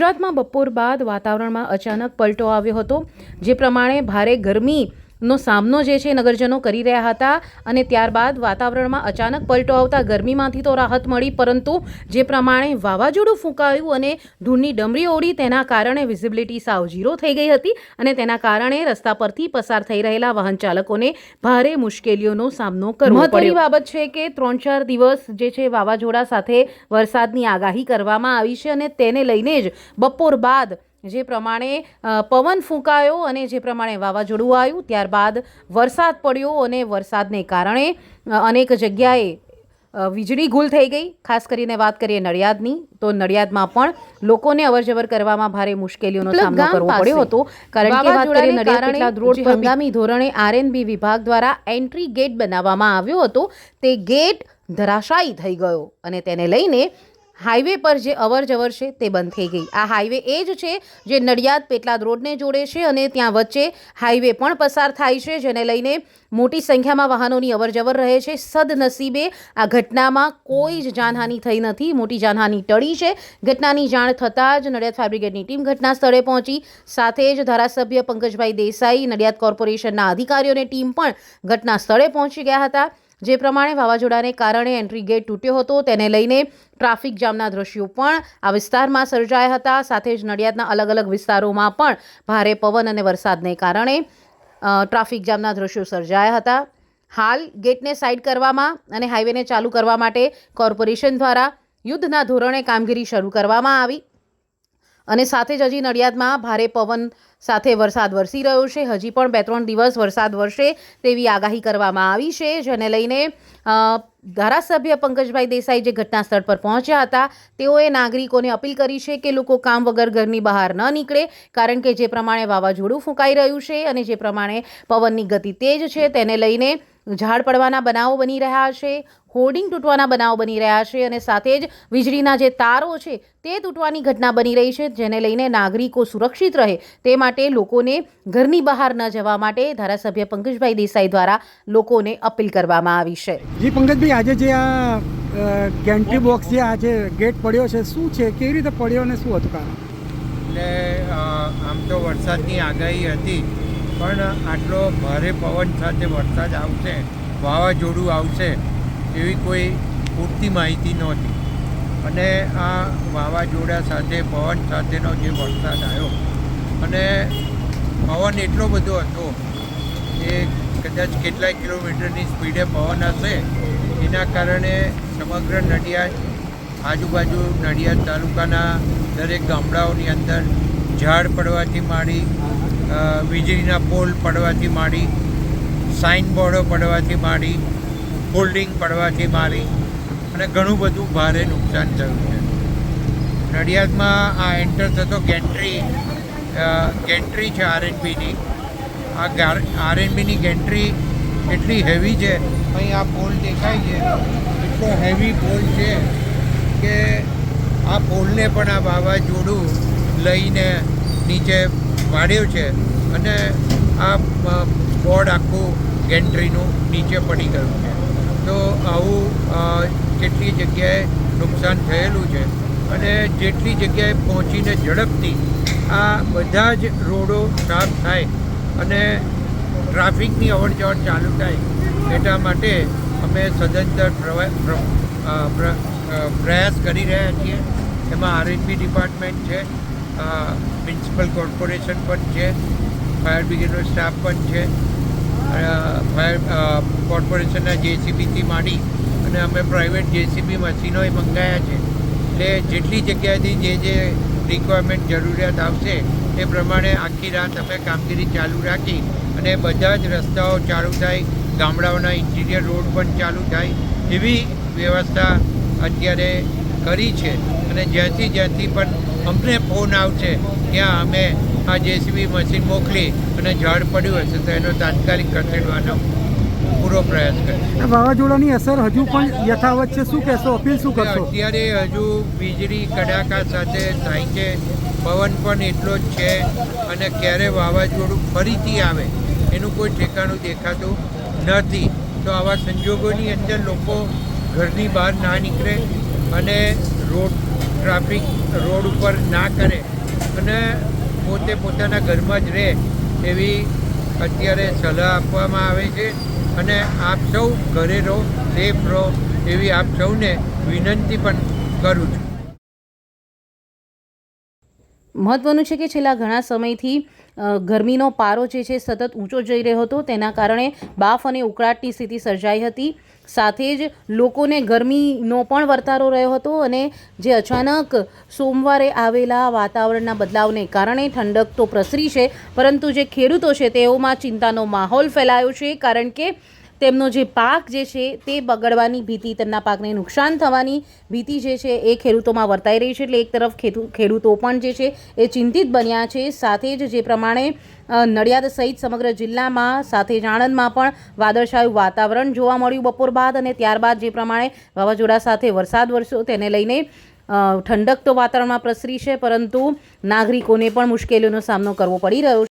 ગુજરાતમાં બપોર બાદ વાતાવરણમાં અચાનક પલટો આવ્યો હતો જે પ્રમાણે ભારે ગરમીનો સામનો જે છે નગરજનો કરી રહ્યા હતા અને ત્યારબાદ વાતાવરણમાં અચાનક પલટો આવતા ગરમીમાંથી તો રાહત મળી, પરંતુ જે પ્રમાણે વાવાઝોડું ફૂંકાયું અને ધૂળની ડમરી ઓડી, તેના કારણે વિઝિબિલિટી સાવ ઝીરો થઈ ગઈ હતી અને તેના કારણે રસ્તા પરથી પસાર થઈ રહેલા વાહન ચાલકોને ભારે મુશ્કેલીઓનો સામનો કરવો મહત્વની બાબત છે કે ત્રણ ચાર દિવસ જે છે વાવાઝોડા સાથે વરસાદની આગાહી કરવામાં આવી છે અને તેને લઈને જ બપોર બાદ જે પ્રમાણે પવન ફૂંકાયો અને જે પ્રમાણે વાવાઝોડું આવ્યું ત્યારબાદ વરસાદ પડ્યો અને વરસાદને કારણે અનેક જગ્યાએ વીજળી ગુલ થઈ ગઈ. ખાસ કરીને વાત કરીએ નડિયાદની તો નડિયાદમાં પણ લોકોને અવરજવર કરવામાં ભારે મુશ્કેલીઓનો સામનો કરવો પડ્યો હતો. કારણ કે વાત કરીએ નડિયાદ રોડ પર હંગામી ધોરણે આરએનબી વિભાગ દ્વારા એન્ટ્રી ગેટ બનાવવામાં આવ્યો હતો. તે ગેટ ધરાશાયી થઈ ગયો અને તેને લઈને હાઈવે પર જે અવર જવર છે તે બંધ થઈ ગઈ. આ હાઈવે એ જ છે જે નડિયાદ પેટલાદ રોડને જોડે છે અને ત્યાં વચ્ચે હાઈવે પણ પસાર થાય છે, જેને લઈને મોટી સંખ્યામાં વાહનોની અવર જવર રહે છે. સદનસીબે આ ઘટનામાં કોઈ જ જાનહાનિ થઈ નથી. મોટી જાનહાનિ ટળી છે. ઘટનાની જાણ થતાં જ નડિયાદ ફાયર બ્રિગેડની ટીમ ઘટના સ્થળે પહોંચી. સાથે જ ધારાસભ્ય પંકજભાઈ દેસાઈ, નડિયાદ કોર્પોરેશનના અધિકારીઓની ટીમ પણ ઘટના સ્થળે પહોંચી ગયા હતા. જે પ્રમાણે વાવાઝોડાને કારણે એન્ટ્રી ગેટ તૂટ્યો હતો, તેને લઈને ટ્રાફિક જામના દ્રશ્યો પણ આ વિસ્તારમાં સર્જાયા હતા. સાથે જ નડિયાદના અલગ અલગ વિસ્તારોમાં પણ ભારે પવન અને વરસાદને કારણે ટ્રાફિક જામના દ્રશ્યો સર્જાયા હતા. હાલ ગેટને સાઇડ કરવામાં અને હાઈવેને ચાલુ કરવા માટે કોર્પોરેશન દ્વારા યુદ્ધના ધોરણે કામગીરી શરૂ કરવામાં આવી. અને સાથે જ હજી નડિયાદમાં ભારે પવન સાથે વરસાદ વરસી રહ્યો છે. હજી પણ બે ત્રણ દિવસ વરસાદ વરસે તેવી આગાહી કરવામાં આવી છે, જેને લઈને ધારાસભ્ય પંકજભાઈ દેસાઈ જે ઘટના સ્થળ પર પહોંચ્યા હતા, તેઓએ નાગરિકોને અપીલ કરી છે કે લોકો કામ વગર ઘરની બહાર ન નીકળે, કારણ કે જે પ્રમાણે વાવાઝોડું ફૂંકાઈ રહ્યું છે અને જે પ્રમાણે પવનની ગતિ તેજ છે, તેને લઈને ઝાડ પડવાના બનાવો બની રહ્યા છે હોર્ડિંગ તૂટવાના બનાવો બની રહ્યા છે અને સાથે જ વીજળીના જે તારો છે તે તૂટવાની ઘટના બની રહી છે જેને લઈને નાગરિકો સુરક્ષિત રહે તે માટે લોકોને ઘરની બહાર ન જવા માટે ધારાસભ્ય પંકજભાઈ દેસાઈ દ્વારા લોકોને અપીલ કરવામાં આવી છે. જી પંકજભાઈ આજે જે આ ગેન્ટ્રી બોક્સ જે આજે ગેટ પડ્યો છે શું છે? કેવી રીતે પડ્યો અને શું હતું? કારણ એટલે આમ તો વરસાદની આગાહી હતી. પણ આટલો ભારે પવન સાથે વરસાદ આવશે, વાવાઝોડું આવશે એવી કોઈ પૂરતી માહિતી નહોતી. અને આ વાવાઝોડા સાથે, પવન સાથેનો જે વરસાદ આવ્યો અને પવન એટલો બધો હતો કે કદાચ કેટલાય કિલોમીટરની સ્પીડે પવન હશે, એના કારણે સમગ્ર નડિયાદ, આજુબાજુ નડિયાદ તાલુકાના દરેક ગામડાઓની અંદર ઝાડ પડવાથી માંડી વીજળીના પોલ પડવાથી માંડી સાઇન બોર્ડો પડવાથી માંડી હોલ્ડિંગ પડવાથી માંડી અને ઘણું બધું ભારે નુકસાન થયું છે. નડિયાદમાં આ એન્ટર થતો ગેન્ટ્રી ગેન્ટ્રી છે આરએનબીની. આ આરએનબીની ગેન્ટ્રી એટલી હેવી છે, અહીં આ પોલ દેખાય છે, એટલો હેવી પોલ છે કે આ પોલને પણ આ વાવાઝોડું લઈને નીચે વાળ્યો છે અને આ બોર્ડ આખું ગેન્ટ્રીનું નીચે પડી ગયું છે. તો આવું કેટલી જગ્યાએ નુકસાન થયેલું છે અને જેટલી જગ્યાએ પહોંચીને ઝડપથી આ બધા જ રોડો સાફ થાય અને ટ્રાફિકની અવર જવર ચાલુ થાય એટલા માટે અમે સદંતર પ્રયાસ કરી રહ્યા છીએ. એમાં આરએનબી ડિપાર્ટમેન્ટ છે મ્યુનિસિપલ કોર્પોરેશન પણ છે, ફાયર બ્રિગેડનો સ્ટાફ પણ છે ફાયર કોર્પોરેશનના જેસીબીથી માંડી અને અમે પ્રાઇવેટ જેસીબી મશીનોય મંગાવ્યા છે. એટલે જેટલી જગ્યાએથી જે જે રિક્વાયરમેન્ટ જરૂરિયાત આવશે, એ પ્રમાણે આખી રાત અમે કામગીરી ચાલુ રાખી અને બધા જ રસ્તાઓ ચાલુ થાય, ગામડાઓના ઇન્ટિરિયર રોડ પણ ચાલુ થાય, એવી વ્યવસ્થા અત્યારે કરી છે. અને જ્યાંથી જ્યાંથી પણ અમને ફોન આવશે. ત્યાં અમે આ જેસીબી મશીન મોકલી અને ઝાડ પડ્યું હશે તો એનો તાત્કાલિક ખસેડવાનો પૂરો પ્રયાસ કરીશું. વાવાઝોડાની અસર હજુ પણ યથાવત છે. શું કહેશો? અપીલ શું કરશો? અત્યારે હજુ વીજળી કડાકા સાથે થાય છે. પવન પણ એટલો જ છે અને ક્યારે વાવાઝોડું ફરીથી આવે એનું કોઈ ઠેકાણું દેખાતું નથી. તો આવા સંજોગોની અંદર લોકો ઘરની બહાર ના નીકળે અને રોડ ટ્રાફિક રોડ ઉપર ના કરે અને પોતે પોતાના ઘરમાં જ રહે એવી અત્યારે સલાહ આપવામાં આવે છે. અને આપ સૌ ઘરે રહો, સેફ રહો એવી આપ સૌને વિનંતી પણ કરું છું. મહત્વનું છે કે છેલ્લા ઘણા સમયથી ગરમીનો પારો જે છે સતત ઊંચો જઈ રહ્યો હતો, તેના કારણે બાફ અને ઉકળાટની સ્થિતિ સર્જાઈ હતી. સાથે જ લોકોને ગરમીનો પણ વર્તારો રહ્યો હતો અને જે અચાનક સોમવારે આવેલા વાતાવરણના બદલાવને કારણે ઠંડક તો પ્રસરી છે, પરંતુ જે ખેડૂતો છે તેઓમાં ચિંતાનો માહોલ ફેલાયો છે, કારણ કે તેમનો જે પાક જે છે તે બગડવાની ભીતિ તેમના પાકને નુકસાન થવાની ભીતિ જે છે એ ખેડૂતોમાં વર્તાઈ રહી છે. એટલે એક તરફ ખેડૂતો પણ જે છે એ ચિંતિત બન્યા છે. સાથે જ જે પ્રમાણે નડિયાદ સહિત સમગ્ર જિલ્લામાં, સાથે જ આણંદમાં પણ વાદળછાયું વાતાવરણ જોવા મળ્યું બપોર બાદ અને ત્યારબાદ જે પ્રમાણે વાવાઝોડા સાથે વરસાદ વરસ્યો. તેને લઈને ઠંડક તો વાતાવરણમાં પ્રસરી છે, પરંતુ નાગરિકોને પણ મુશ્કેલીઓનો સામનો કરવો પડી રહ્યો